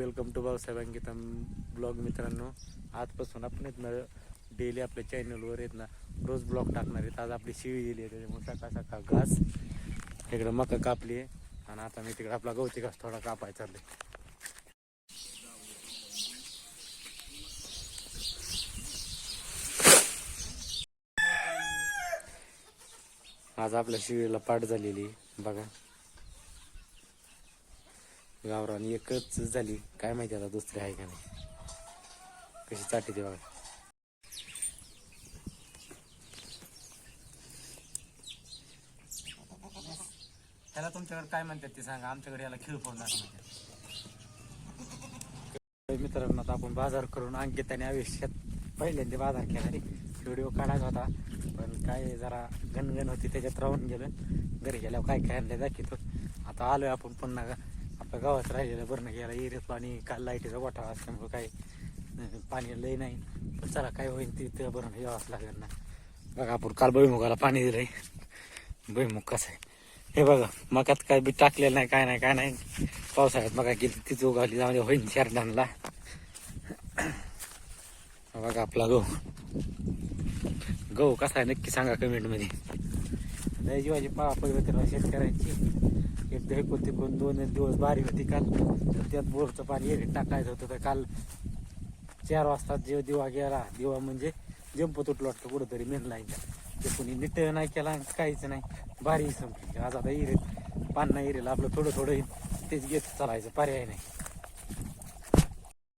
Welcome to Bhausaheb अंकितम blog मित्रांनो. आजपासून आपण आहेत ना डेली आपल्या चॅनलवर आहेत ना रोज ब्लॉग टाकणार आहेत. आज आपली शिवी दिली आहे त्याच्यामुळे सकाळ सकाळ घास. इकडं मका कापली आहे. आणि आता मी तिकडे आपला गवती घास थोडा कापाय चालले आज आपल्या शिवीला पाठ झालेली बघा. गावरान एकच झाली. काय माहिती आता दुसरी आहे का नाही. कशी चाटी ते बघा. त्याला तुमच्याकडे काय म्हणतात ते सांगा. आमच्याकडे याला खीळ फोडणार मित्रांनो आता आपण बाजार करून अंकिताने आयुष्यात पहिल्यांदा बाजार केला रे. व्हिडिओ काढायचा होता. पण काय जरा गणगण होती त्याच्यात राहून गेलं. घरी गेल्यावर काय काय आणलं दाखवतो. आता आलोय आपण पुन्हा. गावात राहिलेलं बरं गेला एरियात पाणी काल लाईटीचा गोठा असल्यामुळं काय पाणी लई नाही. पण चला काय होईल ते ते बरं यावंच लागेल ना. बघा आपण काल भुईमुगाला पाणी दिलंय. भुईमुग कसं आहे? हे बघा मकात काय बी टाकलेलं नाही काय नाही काय नाही. पावसाळ्यात मका गेली तीच उगावली जाऊन होईन शेरडानला. बघा आपला गहू. गहू कसा आहे नक्की सांगा कमेंटमध्ये. लय जीवाची पळापळी होती शेतकऱ्यांची. एक एकूण पण दोन दिवस बारी होती काल. तर त्यात बोरचं पाणी एरिट टाकायचं होतं. तर काल चार वाजता जे दिवा गेला दिवा म्हणजे जंप तुटलं वाटतं कुठंतरी मेन लाईनच्या ते कोणी नीट नाही केला काहीच नाही. बारी संपली. आज आता इरेल पान्हा इरेल आपलं थोडं थोडं येईल तेच घेत चालायचं. पर्याय नाही.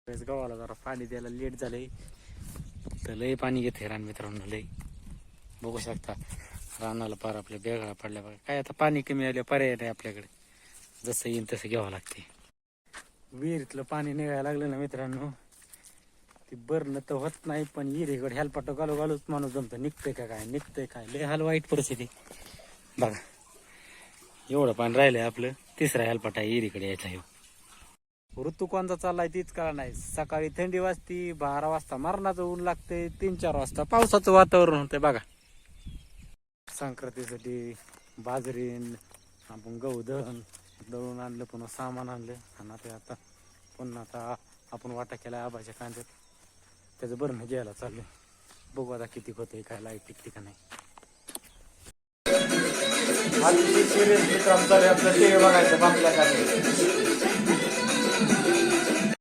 गव्हाला जरा पाणी द्यायला लेट झालंय. तर लय पाणी घेते रान मित्रांनो लय. बघू शकता. रानाला पार आपल्या बेगळा पडल्या बघा. काय आता पाणी कमी आलं पर्याय नाही आपल्याकडे. जसं येईल तसं घ्यावं लागते विहिरीतलं पाणी निघायला लागलं ना मित्रांनो. ती बरणं तर होत नाही पण विहिरीकडे हॅलपाटो घालू घालूच माणूस जमतो. निघतंय का काय? निघतंय काय? लय हाल वाईट परिस्थिती. बघा. एवढं पाणी राहिलंय आपलं. तिसरा हॅलपाटा आहे विहिरीकडे यायचा येऊ ऋतू कोणता चाललाय तीच कळा नाही. सकाळी थंडी वाजती बारा वाजता मरणाचं ऊन लागतंय. तीन चार वाजता पावसाचं वातावरण होतंय. बघा. संक्रांतीसाठी बाजरी आपण गहू दळण दळून आणलं पुन्हा सामान आणलं. आणि आता आता पुन्हा आता आपण वाटा केला आबाच्या कांद्यात. त्याचं बरं घ्यायला चाललं बघू आता किती होतंय काय लाइट टिकते का नाही. आपलं टी बघायचं बघायचं काय